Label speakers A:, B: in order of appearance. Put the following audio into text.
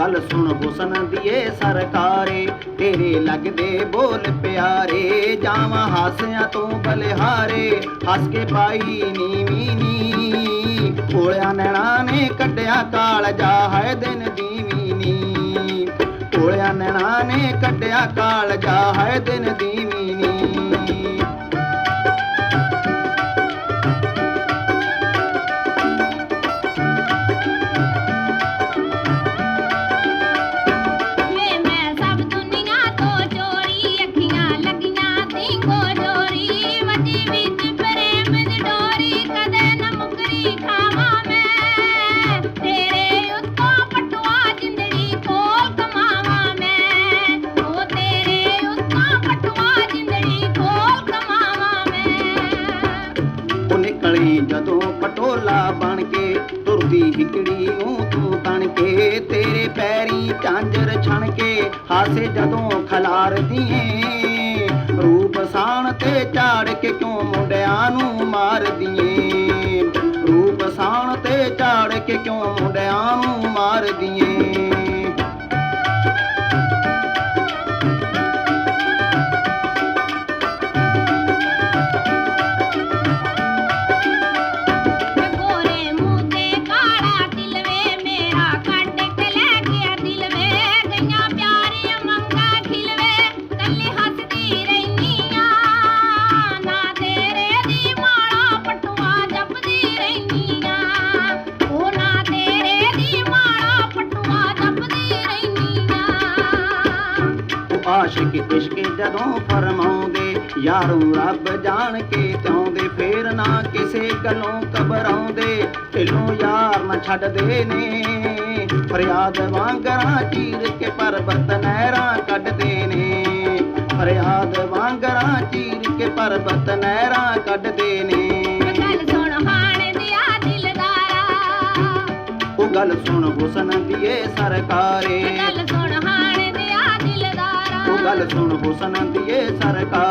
A: ਗੱਲ ਸੁਣ ਹੁਸਨ ਦੀਏ ਸਰਕਾਰੇ, ਤੇਰੇ ਲੱਗਦੇ ਬੋਲ ਪਿਆਰੇ, ਜਾਵਾਂ ਹਾਸਿਆਂ ਤੋਂ ਬਲਿਹਾਰੇ, ਹੱਸ ਕੇ ਪਾਈ ਨੀਵੀਂ ਨੀ ਕੋਲਿਆਂ ਨੈਣਾ ਨੇ ਕੱਢਿਆ ਕਾਲਜਾ ਹੈ ਦਿਨ ਦੀਵੀਂ ਨੀ ਕੋਲਿਆਂ ਨੈਣਾ ਨੇ ਕੱਢਿਆ ਕਾਲਜਾ ਹੈ ਦਿਨ ਦੀਵੀਂ ਨਿਕਲੀ ਜਦੋਂ ਪਟੋਲਾ ਬਣ ਕੇ, ਤੁਰਦੀ ਹਿਕੜੀ ਨੂੰ ਤੂੰ ਤਣ ਕੇ, ਤੇਰੇ ਪੈਰੀ ਝਾਂਜਰ ਛਣ ਕੇ, ਹਾਸੇ ਜਦੋਂ ਖਲਾਰਦੀ ਏ ਰੂਪ ਸਾਣ ਤੇ ਝਾੜ ਕੇ ਕਿਉਂ ਮੁੰਡਿਆਂ ਨੂੰ ਮਾਰਦੀ ਏ ਰੂਪ ਸਾਣ ਤੇ ਝਾੜ ਕੇ ਕਿਉਂ ਆਸ਼ਿਕ ਇਸ਼ਕ ਜਦੋਂ ਫਰਮਾਉਂਦੇ ਯਾਰੋ ਰੱਬ ਜਾਣ ਕੇ ਚਾਹੁੰਦੇ ਫੇਰ ਨਾ ਕਿਸੇ ਗੱਲੋਂ ਘਬਰਾਉਂਦੇ। ਢਿੱਲੋਂ ਯਾਰ ਨਾ ਛੱਡਦੇ ਨੇ ਫਰਿਆਦ ਵਾਂਗਰਾਂ ਚੀਰ ਕੇ ਪਰਬਤ ਨਹਿਰਾਂ ਕੱਢਦੇ ਨੇ। ਫਰਿਆਦ ਵਾਂਗਰਾਂ ਚੀਰ ਕੇ ਪਰਬਤ ਨਹਿਰਾਂ ਕੱਢਦੇ ਨੇ।
B: ਗੱਲ ਸੁਣ ਹਾਣ ਦਿਆ ਦਿਲਦਾਰਾ
A: ਉਹ ਗੱਲ ਸੁਣ ਹੁਸਨ ਦੀਏ ਸਰਕਾਰੇ।
B: ਗੱਲ
A: ਗੱਲ ਸੁਣ ਹੁਸਨ ਦੀਏ ਸਰਕਾਰੇ।